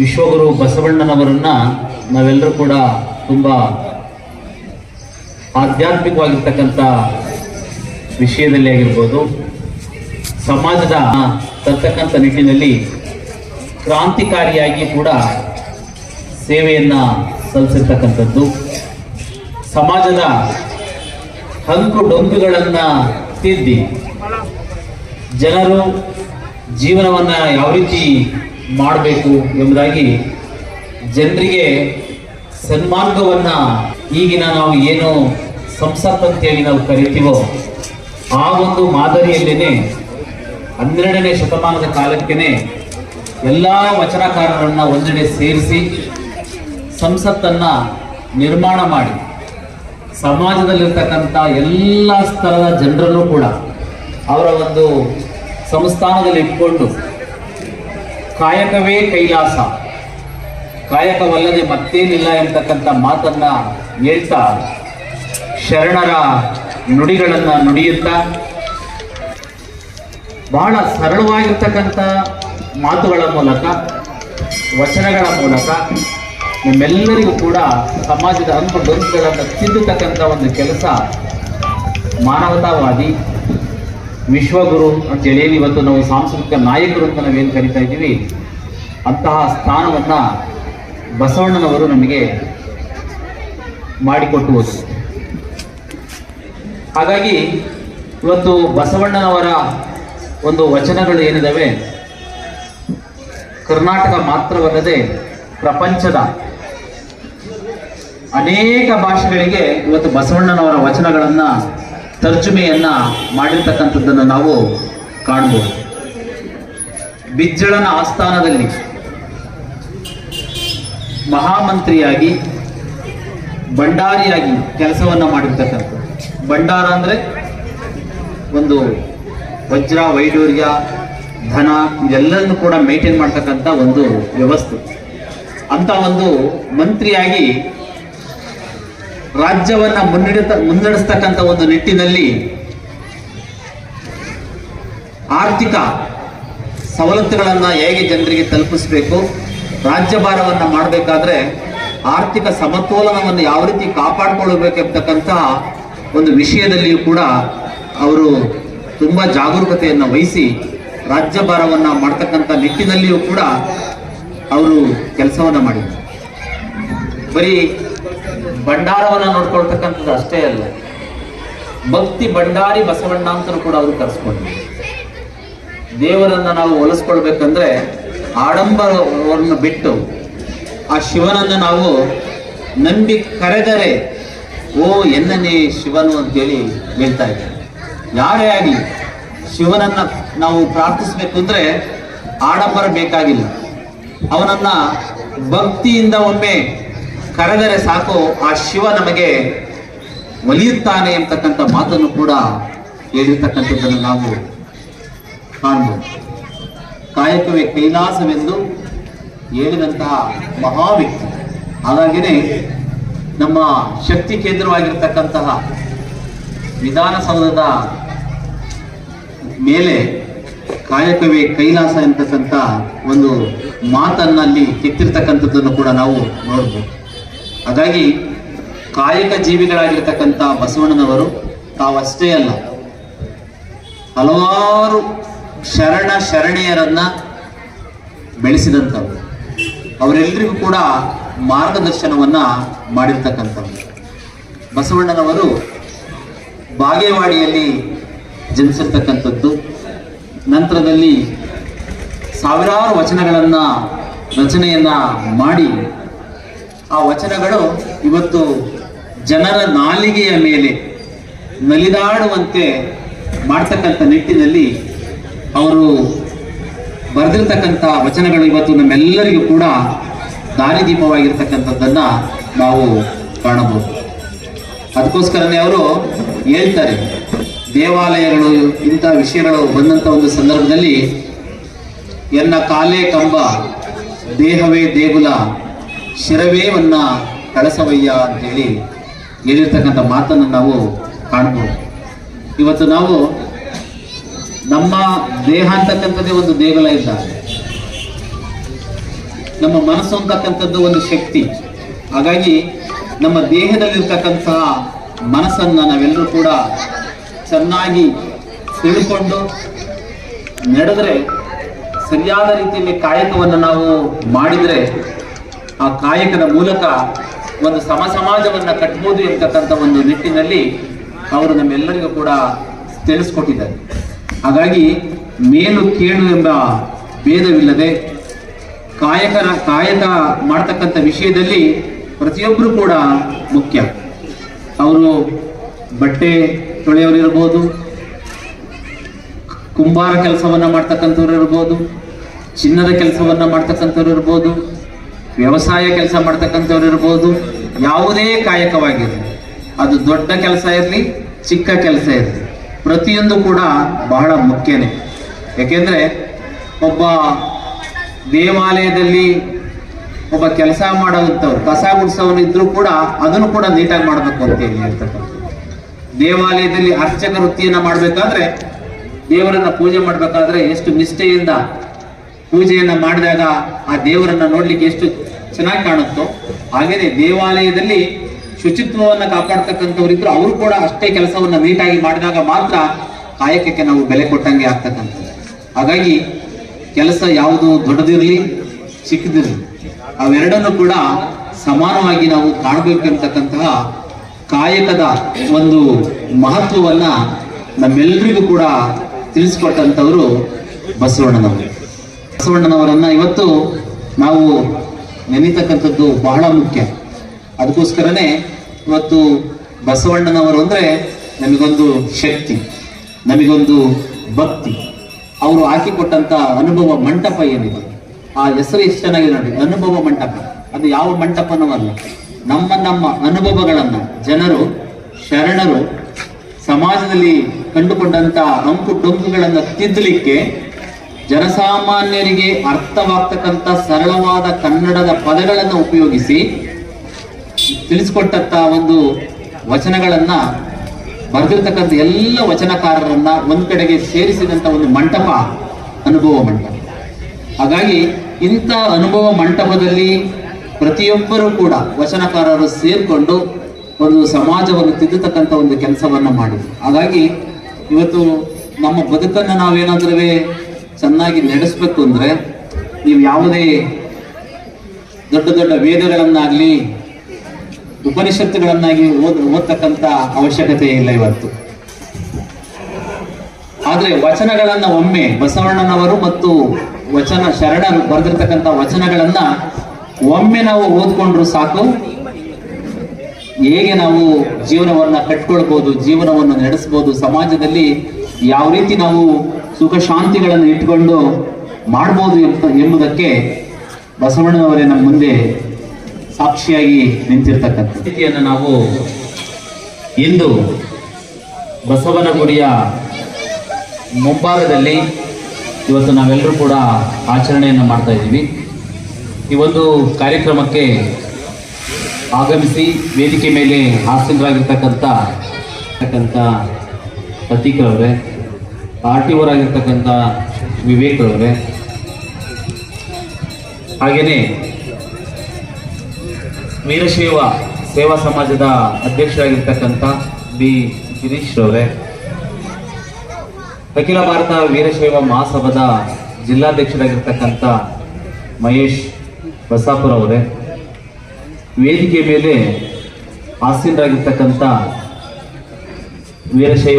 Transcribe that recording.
ವಿಶ್ವಗುರು ಬಸವಣ್ಣನವರನ್ನ ನಾವೆಲ್ಲರೂ ಕೂಡ ತುಂಬ ಆಧ್ಯಾತ್ಮಿಕವಾಗಿರ್ತಕ್ಕಂಥ ವಿಷಯದಲ್ಲಿ ಆಗಿರ್ಬೋದು, ಸಮಾಜದ ತರ್ತಕ್ಕಂಥ ನಿಟ್ಟಿನಲ್ಲಿ ಕ್ರಾಂತಿಕಾರಿಯಾಗಿ ಕೂಡ ಸೇವೆಯನ್ನು ಸಲ್ಲಿಸಿರ್ತಕ್ಕಂಥದ್ದು. ಸಮಾಜದ ಹಂಕು ಡೊಂಕುಗಳನ್ನು ತಿದ್ದಿ ಜನರು ಜೀವನವನ್ನು ಯಾವ ರೀತಿ ಮಾಡಬೇಕು ಎಂಬುದಾಗಿ ಜನರಿಗೆ ಸನ್ಮಾರ್ಗವನ್ನು ಈಗಿನ ನಾವು ಏನು ಸಂಸತ್ ಅಂತೇಳಿ ನಾವು ಕರಿತೀವೋ ಆ ಒಂದು ಮಾದರಿಯಲ್ಲೇ ಹನ್ನೆರಡನೇ ಶತಮಾನದ ಕಾಲಕ್ಕೇನೆ ಎಲ್ಲ ವಚನಕಾರರನ್ನು ಒಂದೆಡೆ ಸೇರಿಸಿ ಸಂಸತ್ತನ್ನು ನಿರ್ಮಾಣ ಮಾಡಿ. ಸಮಾಜದಲ್ಲಿರ್ತಕ್ಕಂಥ ಎಲ್ಲ ಸ್ತರದ ಜನರಲ್ಲೂ ಕೂಡ ಅವರ ಒಂದು ಸಂಸ್ಥಾನದಲ್ಲಿ ಇಟ್ಕೊಂಡು ಕಾಯಕವೇ ಕೈಲಾಸ. ಕಾಯಕವಲ್ಲದೆ ಮತ್ತೇನಿಲ್ಲ ಎಂತಕ್ಕಂಥ ಮಾತನ್ನ ಹೇಳ್ತಾ ಶರಣರ ನುಡಿಗಳನ್ನು ನುಡಿಯುತ್ತಾ ಬಹಳ ಸರಳವಾಗಿರ್ತಕ್ಕಂಥ ಮಾತುಗಳ ಮೂಲಕ, ವಚನಗಳ ಮೂಲಕ ನಮ್ಮೆಲ್ಲರಿಗೂ ಕೂಡ ಸಮಾಜದ ಅಂಕು ಬಂಧುಗಳನ್ನು ತಿದ್ದುತಕ್ಕಂಥ ಒಂದು ಕೆಲಸ ಮಾನವತಾವಾದಿ ವಿಶ್ವಗುರು ಅಂತೇಳಿ ಇವತ್ತು ನಾವು ಸಾಂಸ್ಕೃತಿಕ ನಾಯಕರು ಅಂತ ನಾವೇನು ಕರಿತಾ ಇದ್ದೀವಿ, ಅಂತಹ ಸ್ಥಾನವನ್ನು ಬಸವಣ್ಣನವರು ನಮಗೆ ಮಾಡಿಕೊಟ್ಟು ಹೋದರು. ಹಾಗಾಗಿ ಇವತ್ತು ಬಸವಣ್ಣನವರ ಒಂದು ವಚನಗಳು ಏನಿದ್ದಾವೆ ಕರ್ನಾಟಕ ಮಾತ್ರವಲ್ಲದೆ ಪ್ರಪಂಚದ ಅನೇಕ ಭಾಷೆಗಳಿಗೆ ಇವತ್ತು ಬಸವಣ್ಣನವರ ವಚನಗಳನ್ನ ತರ್ಜುಮೆಯನ್ನ ಮಾಡಿರ್ತಕ್ಕಂಥದ್ದನ್ನು ನಾವು ಕಾಣ್ಬೋದು. ಬಿಜ್ಜಳನ ಆಸ್ಥಾನದಲ್ಲಿ ಮಹಾಮಂತ್ರಿಯಾಗಿ, ಭಂಡಾರಿಯಾಗಿ ಕೆಲಸವನ್ನ ಮಾಡಿರ್ತಕ್ಕಂಥ ಭಂಡಾರ ಅಂದ್ರೆ ಒಂದು ವಜ್ರ ವೈಡೂರ್ಯ ಧನ ಇದೆಲ್ಲವನ್ನು ಕೂಡ ಮೇಂಟೈನ್ ಮಾಡ್ತಕ್ಕಂಥ ಒಂದು ವ್ಯವಸ್ಥೆ. ಅಂತ ಒಂದು ಮಂತ್ರಿಯಾಗಿ ರಾಜ್ಯವನ್ನ ಮುನ್ನಡೆತ, ಮುನ್ನಡೆಸ್ತಕ್ಕಂಥ ಒಂದು ನಿಟ್ಟಿನಲ್ಲಿ ಆರ್ಥಿಕ ಸವಲತ್ತುಗಳನ್ನ ಹೇಗೆ ಜನರಿಗೆ ತಲುಪಿಸಬೇಕು ರಾಜ್ಯಭಾರವನ್ನ ಮಾಡಬೇಕಾದ್ರೆ ಆರ್ಥಿಕ ಸಮತೋಲನವನ್ನು ಯಾವ ರೀತಿ ಕಾಪಾಡಿಕೊಳ್ಳಬೇಕೆಂಬತಕ್ಕಂತಹ ಒಂದು ವಿಷಯದಲ್ಲಿಯೂ ಕೂಡ ಅವರು ತುಂಬಾ ಜಾಗರೂಕತೆಯನ್ನು ವಹಿಸಿ ರಾಜ್ಯಭಾರವನ್ನ ಮಾಡ್ತಕ್ಕಂಥ ನಿಟ್ಟಿನಲ್ಲಿಯೂ ಕೂಡ ಅವರು ಕೆಲಸವನ್ನ ಮಾಡಿದ್ದಾರೆ. ಬರೀ ಭಂಡಾರವನ್ನ ನೋಡ್ಕೊಳ್ತಕ್ಕಂಥದ್ದು ಅಷ್ಟೇ ಅಲ್ಲ. ಭಕ್ತಿ ಭಂಡಾರಿ ಬಸವಣ್ಣ ಅಂತಲೂ ಕೂಡ ಅವರು ಕರೆಸ್ಕೊಂಡಿದ್ದಾರೆ ದೇವರನ್ನ ನಾವು ಹೋಲಿಸ್ಕೊಳ್ಬೇಕಂದ್ರೆ ಆಡಂಬರವನ್ನು ಬಿಟ್ಟು ಆ ಶಿವನನ್ನ ನಾವು ನಂಬಿ ಕರೆದರೆ, ಓ ಎನ್ನನೇ ಶಿವನು ಅಂತೇಳಿ ಹೇಳ್ತಾ ಇದ್ದಾರೆ. ಯಾರೇ ಆಗಲಿ, ಶಿವನನ್ನ ನಾವು ಪ್ರಾರ್ಥಿಸ್ಬೇಕು ಅಂದ್ರೆ ಆಡಂಬರ ಬೇಕಾಗಿಲ್ಲ. ಅವನನ್ನ ಭಕ್ತಿಯಿಂದ ಒಮ್ಮೆ ಕರೆದರೆ ಸಾಕು, ಆ ಶಿವ ನಮಗೆ ಒಲಿಯುತ್ತಾನೆ ಎಂಬತಕ್ಕಂಥ ಮಾತನ್ನು ಕೂಡ ಹೇಳಿರ್ತಕ್ಕಂಥದ್ದನ್ನು ನಾವು ಕಾಣ್ಬೋದು. ಕಾಯಕವೇ ಕೈಲಾಸವೆಂದು ಹೇಳಿದಂತಹ ಮಹಾ ವ್ಯಕ್ತಿ. ಹಾಗಾಗಿನೇ ನಮ್ಮ ಶಕ್ತಿ ಕೇಂದ್ರವಾಗಿರ್ತಕ್ಕಂತಹ ವಿಧಾನಸೌಧದ ಮೇಲೆ ಕಾಯಕವೇ ಕೈಲಾಸ ಎಂತಕ್ಕಂಥ ಒಂದು ಮಾತನ್ನಲ್ಲಿ ಕೆತ್ತಿರ್ತಕ್ಕಂಥದ್ದನ್ನು ಕೂಡ ನಾವು ನೋಡ್ಬೋದು. ಹಾಗಾಗಿ ಕಾಯಕ ಜೀವಿಗಳಾಗಿರ್ತಕ್ಕಂಥ ಬಸವಣ್ಣನವರು ತಾವಷ್ಟೇ ಅಲ್ಲ, ಹಲವಾರು ಶರಣ ಶರಣೆಯರನ್ನ ಬೆಳೆಸಿದಂಥವ್ರು. ಅವರೆಲ್ಲರಿಗೂ ಕೂಡ ಮಾರ್ಗದರ್ಶನವನ್ನ ಮಾಡಿರ್ತಕ್ಕಂಥವ್ರು. ಬಸವಣ್ಣನವರು ಬಾಗೇವಾಡಿಯಲ್ಲಿ ಜನಿಸಿರ್ತಕ್ಕಂಥದ್ದು. ನಂತರದಲ್ಲಿ ಸಾವಿರಾರು ವಚನಗಳನ್ನ ರಚನೆಯನ್ನ ಮಾಡಿ ಆ ವಚನಗಳು ಇವತ್ತು ಜನರ ನಾಲಿಗೆಯ ಮೇಲೆ ನಲಿದಾಡುವಂತೆ ಮಾಡ್ತಕ್ಕಂಥ ನಿಟ್ಟಿನಲ್ಲಿ ಅವರು ಬರೆದಿರ್ತಕ್ಕಂಥ ವಚನಗಳು ಇವತ್ತು ನಮ್ಮೆಲ್ಲರಿಗೂ ಕೂಡ ದಾರಿದೀಪವಾಗಿರ್ತಕ್ಕಂಥದ್ದನ್ನ ನಾವು ಕಾಣಬಹುದು. ಅದಕ್ಕೋಸ್ಕರನೇ ಅವರು ಹೇಳ್ತಾರೆ, ದೇವಾಲಯಗಳು, ಇಂಥ ವಿಷಯಗಳು ಬಂದಂಥ ಒಂದು ಸಂದರ್ಭದಲ್ಲಿ, ಎನ್ನ ಕಾಲೇ ಕಂಬ, ದೇಹವೇ ದೇಗುಲ ಶಿರವೇವನ್ನ ಕಳಸವಯ್ಯ ಅಂತ ಹೇಳಿ ಹೇಳಿರ್ತಕ್ಕಂಥ ಮಾತನ್ನು ನಾವು ಕಾಣ್ಬೋದು. ಇವತ್ತು ನಾವು ನಮ್ಮ ದೇಹ ಅಂತಕ್ಕಂಥದ್ದೇ ಒಂದು ದೇಗುಲ ಇದ್ದಾಗ ನಮ್ಮ ಮನಸ್ಸು ಅಂತಕ್ಕಂಥದ್ದು ಒಂದು ಶಕ್ತಿ. ಹಾಗಾಗಿ ನಮ್ಮ ದೇಹದಲ್ಲಿರ್ತಕ್ಕಂತಹ ಮನಸ್ಸನ್ನು ನಾವೆಲ್ಲರೂ ಕೂಡ ಚೆನ್ನಾಗಿ ತಿಳ್ಕೊಂಡು ನಡೆದ್ರೆ ಸರಿಯಾದ ರೀತಿಯಲ್ಲಿ ಕಾಯಕವನ್ನು ನಾವು ಮಾಡಿದರೆ ಆ ಕಾಯಕದ ಮೂಲಕ ಒಂದು ಸಮ ಸಮಾಜವನ್ನು ಕಟ್ಬೋದು ಎಂತಕ್ಕಂಥ ಒಂದು ನಿಟ್ಟಿನಲ್ಲಿ ಅವರು ನಮ್ಮೆಲ್ಲರಿಗೂ ಕೂಡ ತಿಳಿಸ್ಕೊಟ್ಟಿದ್ದಾರೆ. ಹಾಗಾಗಿ ಮೇಲು ಕೇಳು ಎಂಬ ಭೇದವಿಲ್ಲದೆ ಕಾಯಕರ, ಕಾಯಕ ಮಾಡ್ತಕ್ಕಂಥ ವಿಷಯದಲ್ಲಿ ಪ್ರತಿಯೊಬ್ಬರು ಕೂಡ ಮುಖ್ಯ. ಅವರು ಬಟ್ಟೆ ತೊಳೆಯವರಿರ್ಬೋದು ಕುಂಬಾರ ಕೆಲಸವನ್ನು ಮಾಡ್ತಕ್ಕಂಥವ್ರು ಇರ್ಬೋದು, ಚಿನ್ನದ ಕೆಲಸವನ್ನು ಮಾಡ್ತಕ್ಕಂಥವ್ರು ಇರ್ಬೋದು ವ್ಯವಸಾಯ ಕೆಲಸ ಮಾಡ್ತಕ್ಕಂಥವ್ರು ಇರ್ಬೋದು, ಯಾವುದೇ ಕಾಯಕವಾಗಿರಲಿ, ಅದು ದೊಡ್ಡ ಕೆಲಸ ಇರಲಿ, ಚಿಕ್ಕ ಕೆಲಸ ಇರಲಿ, ಪ್ರತಿಯೊಂದು ಕೂಡ ಬಹಳ ಮುಖ್ಯನೇ. ಯಾಕೆಂದರೆ ಒಬ್ಬ ದೇವಾಲಯದಲ್ಲಿ ಒಬ್ಬ ಕೆಲಸ ಮಾಡುವಂಥವ್ರು, ಕಸ ಗುಡಿಸೋನಿದ್ರು ಕೂಡ ಅದನ್ನು ಕೂಡ ನೀಟಾಗಿ ಮಾಡಬೇಕು ಅಂತ ಹೇಳಿ ಹೇಳ್ತಕ್ಕಂಥದ್ದು ದೇವಾಲಯದಲ್ಲಿ ಅರ್ಚಕ ವೃತ್ತಿಯನ್ನು ಮಾಡಬೇಕಾದ್ರೆ ದೇವರನ್ನ ಪೂಜೆ ಮಾಡಬೇಕಾದ್ರೆ ಎಷ್ಟು ನಿಷ್ಠೆಯಿಂದ ಪೂಜೆಯನ್ನ ಮಾಡಿದಾಗ ಆ ದೇವರನ್ನ ನೋಡ್ಲಿಕ್ಕೆ ಎಷ್ಟು ಚೆನ್ನಾಗಿ ಕಾಣುತ್ತೋ ಹಾಗೇನೆ ದೇವಾಲಯದಲ್ಲಿ ಶುಚಿತ್ವವನ್ನು ಕಾಪಾಡ್ತಕ್ಕಂಥವ್ರು ಅವರು ಕೂಡ ಅಷ್ಟೇ ಕೆಲಸವನ್ನ ನೀಟಾಗಿ ಮಾಡಿದಾಗ ಮಾತ್ರ ಕಾಯಕಕ್ಕೆ ನಾವು ಬೆಲೆ ಕೊಟ್ಟಂಗೆ ಆಗ್ತಕ್ಕಂಥದ್ದು. ಹಾಗಾಗಿ ಕೆಲಸ ಯಾವುದು ದೊಡ್ಡದಿರಲಿ, ಚಿಕ್ಕದಿರಲಿ, ಅವೆರಡನ್ನು ಕೂಡ ಸಮಾನವಾಗಿ ನಾವು ಕಾಣಬೇಕಂತಕ್ಕಂತಹ ಕಾಯಕದ ಒಂದು ಮಹತ್ವವನ್ನ ನಮ್ಮೆಲ್ಲರಿಗೂ ಕೂಡ ತಿಳಿಸ್ಕೊಟ್ಟಂಥವರು ಬಸವಣ್ಣನವರು. ಬಸವಣ್ಣನವರನ್ನ ಇವತ್ತು ನಾವು ನೆನೀತಕ್ಕಂಥದ್ದು ಬಹಳ ಮುಖ್ಯ. ಅದಕ್ಕೋಸ್ಕರನೇ ಇವತ್ತು ಬಸವಣ್ಣನವರು ಅಂದ್ರೆ ನಮಗೊಂದು ಶಕ್ತಿ, ನಮಗೊಂದು ಭಕ್ತಿ. ಅವರು ಹಾಕಿಕೊಟ್ಟಂಥ ಅನುಭವ ಮಂಟಪ ಏನಿದೆ, ಆ ಹೆಸರು ಎಷ್ಟು ಚೆನ್ನಾಗಿದೆ ನೋಡಿ, ಅನುಭವ ಮಂಟಪ. ಅದು ಯಾವ ಮಂಟಪನೂ ಅಲ್ಲ ನಮ್ಮ ನಮ್ಮ ಅನುಭವಗಳನ್ನ ಜನರು, ಶರಣರು ಸಮಾಜದಲ್ಲಿ ಕಂಡುಕೊಂಡಂತ ಅಂಕು ಡೊಂಕುಗಳನ್ನ ತಿದ್ದಲಿಕ್ಕೆ ಜನಸಾಮಾನ್ಯರಿಗೆ ಅರ್ಥವಾಗ್ತಕ್ಕಂಥ ಸರಳವಾದ ಕನ್ನಡದ ಪದಗಳನ್ನು ಉಪಯೋಗಿಸಿ ತಿಳಿಸ್ಕೊಟ್ಟಂತ ಒಂದು ವಚನಗಳನ್ನ ಬರೆದಿರ್ತಕ್ಕಂಥ ಎಲ್ಲ ವಚನಕಾರರನ್ನ ಒಂದ್ ಕಡೆಗೆ ಸೇರಿಸಿದಂತ ಒಂದು ಮಂಟಪ ಅನುಭವ ಮಂಟಪ. ಹಾಗಾಗಿ ಇಂಥ ಅನುಭವ ಮಂಟಪದಲ್ಲಿ ಪ್ರತಿಯೊಬ್ಬರೂ ಕೂಡ ವಚನಕಾರರು ಸೇರಿಕೊಂಡು ಒಂದು ಸಮಾಜವನ್ನು ತಿದ್ದತಕ್ಕಂಥ ಒಂದು ಕೆಲಸವನ್ನ ಮಾಡಿದ್ರು. ಹಾಗಾಗಿ ಇವತ್ತು ನಮ್ಮ ಬದುಕನ್ನು ನಾವೇನಾದ್ರೂ ಚೆನ್ನಾಗಿ ನಡೆಸಬೇಕು ಅಂದರೆ ನೀವು ಯಾವುದೇ ದೊಡ್ಡ ದೊಡ್ಡ ವೇದಗಳನ್ನಾಗಲಿ ಉಪನಿಷತ್ತುಗಳನ್ನಾಗಿ ಓದ್, ಓದ್ತಕ್ಕಂಥ ಅವಶ್ಯಕತೆ ಇಲ್ಲ ಇವತ್ತು. ಆದರೆ ವಚನಗಳನ್ನು ಒಮ್ಮೆ ಬಸವಣ್ಣನವರು ಮತ್ತು ವಚನ ಶರಣರು ಬರೆದಿರ್ತಕ್ಕಂಥ ವಚನಗಳನ್ನ ಒಮ್ಮೆ ನಾವು ಓದ್ಕೊಂಡ್ರು ಸಾಕು. ಹೇಗೆ ನಾವು ಜೀವನವನ್ನು ಕಟ್ಕೊಳ್ಬೋದು, ಜೀವನವನ್ನು ನಡೆಸ್ಬೋದು, ಸಮಾಜದಲ್ಲಿ ಯಾವ ರೀತಿ ನಾವು ಸುಖ ಶಾಂತಿಗಳನ್ನು ಇಟ್ಕೊಂಡು ಮಾಡ್ಬೋದು ಎಂಬ- ಎಂಬುದಕ್ಕೆ ಬಸವಣ್ಣನವರೇ ನಮ್ಮ ಮುಂದೆ ಸಾಕ್ಷಿಯಾಗಿ ನಿಂತಿರ್ತಕ್ಕಂಥ ಸ್ಥಿತಿಯನ್ನು ನಾವು ಇಂದು ಬಸವನಗುಡಿಯ ಮುಂಭಾಗದಲ್ಲಿ ಇವತ್ತು ನಾವೆಲ್ಲರೂ ಕೂಡ ಆಚರಣೆಯನ್ನು ಮಾಡ್ತಾ ಇದ್ದೀವಿ. ಈ ಒಂದು ಕಾರ್ಯಕ್ರಮಕ್ಕೆ ಆಗಮಿಸಿ ವೇದಿಕೆ ಮೇಲೆ ಪ್ರತೀಕರವರೇ ಪ್ರತೀಕ್ರವರೇ ಆರ್ ಟಿ ಅವರಾಗಿರ್ತಕ್ಕಂಥ ವಿವೇಕ್ರವರೇ. ಹಾಗೆಯೇ ವೀರಶೈವ ಸೇವಾ ಸಮಾಜದ ಅಧ್ಯಕ್ಷರಾಗಿರ್ತಕ್ಕಂಥ ಬಿ ಗಿರೀಶ್ ರವರೇ. ಅಖಿಲ ಭಾರತ ವೀರಶೈವ ಮಹಾಸಭಾದ ಜಿಲ್ಲಾಧ್ಯಕ್ಷರಾಗಿರ್ತಕ್ಕಂಥ ಮಹೇಶ್ ಬಸಾಪುರ ಅವರೇ. ವೇದಿಕೆ ಮೇಲೆ ಆಸೀನರಾಗಿರ್ತಕ್ಕಂಥ ವೀರಶೈವ